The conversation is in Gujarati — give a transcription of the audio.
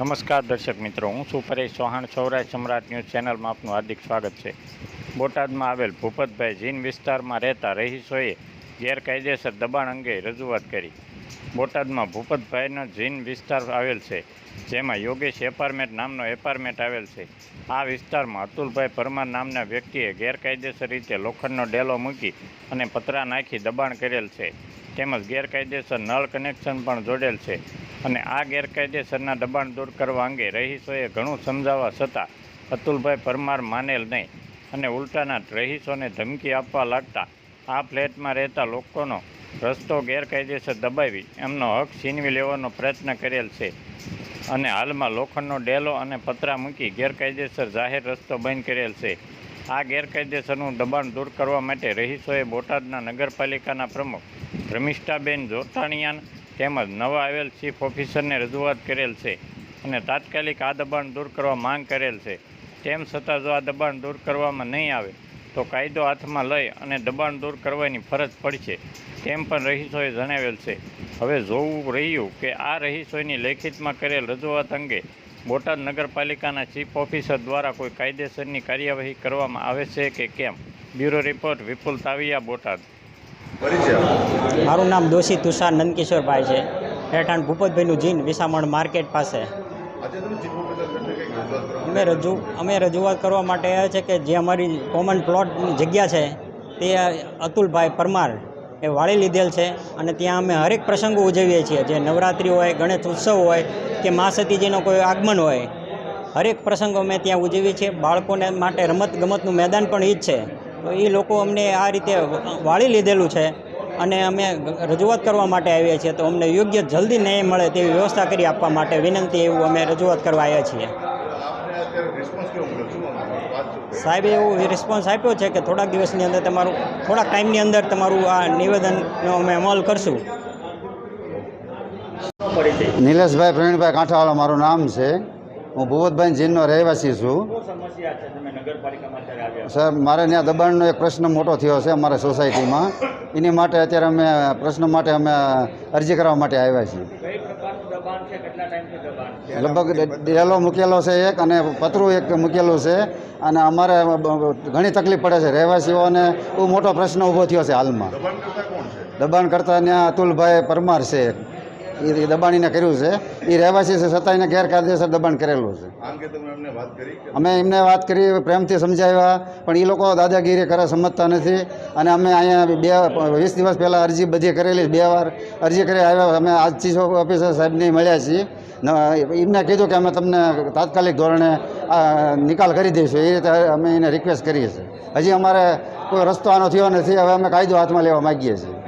નમસ્કાર દર્શક મિત્રો, હું છું પરેશ ચૌહાણ, સૌરાષ્ટ્ર સમ્રાટ ન્યૂઝ ચેનલમાં આપનું હાર્દિક સ્વાગત છે. બોટાદમાં આવેલ ભૂપતભાઈ જીન વિસ્તારમાં રહેતા રહીશોએ ગેરકાયદેસર દબાણ અંગે રજૂઆત કરી. બોટાદમાં ભૂપતભાઈનો જીન વિસ્તાર આવેલ છે, જેમાં યોગેશ એપાર્ટમેન્ટ નામનો એપાર્ટમેન્ટ આવેલ છે. આ વિસ્તારમાં અતુલભાઈ પરમાર નામના વ્યક્તિએ ગેરકાયદેસર રીતે લોખંડનો ડેલો મૂકી અને પતરા નાખી દબાણ કરેલ છે. તેમજ ગેરકાયદેસર નળ કનેક્શન પણ જોડેલ છે અને આ ગેરકાયદેસરના દબાણ દૂર કરવા અંગે રહીશોએ ઘણું સમજાવવા છતાં અતુલભાઈ પરમાર માનેલ નહીં અને ઉલટાના રહીશોને ધમકી આપવા લાગતા આ ફ્લેટમાં રહેતા લોકોનો રસ્તો ગેરકાયદેસર દબાવી એમનો હક છીનવી લેવાનો પ્રયત્ન કરેલ છે. અને હાલમાં લોખંડનો ડેલો અને પતરા મૂકી ગેરકાયદેસર જાહેર રસ્તો બંધ કરેલ છે. આ ગેરકાયદેસરનું દબાણ દૂર કરવા માટે રહીશોએ બોટાદના નગરપાલિકાના પ્રમુખ રમિષ્ઠાબેન જોટાણીયાન તેમજ નવા આવેલ ચીફ ઓફિસરને રજૂઆત કરેલ છે અને તાત્કાલિક આ દબાણ દૂર કરવા માંગ કરેલ છે. તેમ છતાં જો આ દબાણ દૂર કરવામાં નહીં આવે તો કાયદો હાથમાં લઈ અને દબાણ દૂર કરવાની ફરજ પડશે. તેમ પણ રહીશોએ જણાવેલ છે. હવે જોવું રહ્યું કે આ રહીશોની લેખિતમાં કરેલ રજૂઆત અંગે બોટાદ નગરપાલિકાના ચીફ ઓફિસર દ્વારા કોઈ કાયદેસરની કાર્યવાહી કરવામાં આવે છે કે કેમ? Bureau report Vipul Taviya Botad. મારું નામ દોશી તુષાર નંદકિશોરભાઈ છે. હેઠાણ ભૂપતભાઈનું જીન વિસામણ માર્કેટ પાસે. અમે રજૂ અમે રજૂઆત કરવા માટે આવ્યા છે કે જે અમારી કોમન પ્લોટની જગ્યા છે તે અતુલભાઈ પરમાર એ વાળી લીધેલ છે અને ત્યાં અમે હરેક પ્રસંગો ઉજવીએ છીએ. જે નવરાત્રિ હોય ગણેશ ઉત્સવ હોય કે મા સતીજીનો કોઈ આગમન હોય હરેક પ્રસંગો અમે ત્યાં ઉજવીએ છીએ. બાળકોને માટે રમત ગમતનું મેદાન પણ એ જ છે. તો એ લોકો અમને આ રીતે વાળી લીધેલું છે. અને અમે રજૂઆત કરવા માટે આવ્યા છીએ તો અમને યોગ્ય જલ્દી ન્યાય મળે તેવી વ્યવસ્થા કરી આપવા માટે વિનંતી એવું અમે રજૂઆત કરવા આવ્યા છીએ. સાહેબ, એવો રિસ્પોન્સ આપ્યો છે કે થોડાક દિવસની અંદર તમારું, થોડાક ટાઈમની અંદર તમારું આ નિવેદનનો અમે અમલ કરશું. નિલેશભાઈ, પ્રવીણભાઈ કાંઠાવાળા, મારું નામ છે. હું ભુવતભાઈ જીનનો રહેવાસી છું. સમસ્યા છે. તમે નગરપાલિકામાં અત્યારે આવ્યા સર મારે ત્યાં દબાણનો એક પ્રશ્ન મોટો થયો છે અમારા સોસાયટીમાં. એની માટે અત્યારે અમે પ્રશ્ન માટે અમે અરજી કરવા માટે આવ્યા છીએ. કઈ પ્રકારનું દબાણ છે? કેટલા ટાઈમથી દબાણ છે? લગભગ ડેલો મૂકેલો છે એક અને પતરું એક મૂકેલું છે અને અમારે ઘણી તકલીફ પડે છે રહેવાસીઓને. બહુ મોટો પ્રશ્ન ઊભો થયો છે હાલમાં. દબાણ કરતાં ત્યાં અતુલભાઈ પરમાર છે એ દબાણીને કર્યું છે. એ રહેવાસી છે છતાં એને ગેરકાયદેસર દબાણ કરેલું છે. અમે એમને વાત કરી પ્રેમથી સમજાવ્યા પણ એ લોકો દાદાગીરી કરે સમજતા નથી. અને અમે અહીંયા બે વીસ દિવસ પહેલાં અરજી બધી કરેલી બે વાર અરજી કરી આવ્યા. અમે આજ ચીફ ઓફિસર સાહેબને મળ્યા છીએ. એમને કીધું કે અમે તમને તાત્કાલિક ધોરણે નિકાલ કરી દઈશું. એ રીતે અમે એને રિક્વેસ્ટ કરીએ છીએ. હજી અમારે કોઈ રસ્તો આનો થયો નથી. હવે અમે કાયદો હાથમાં લેવા માગીએ છીએ.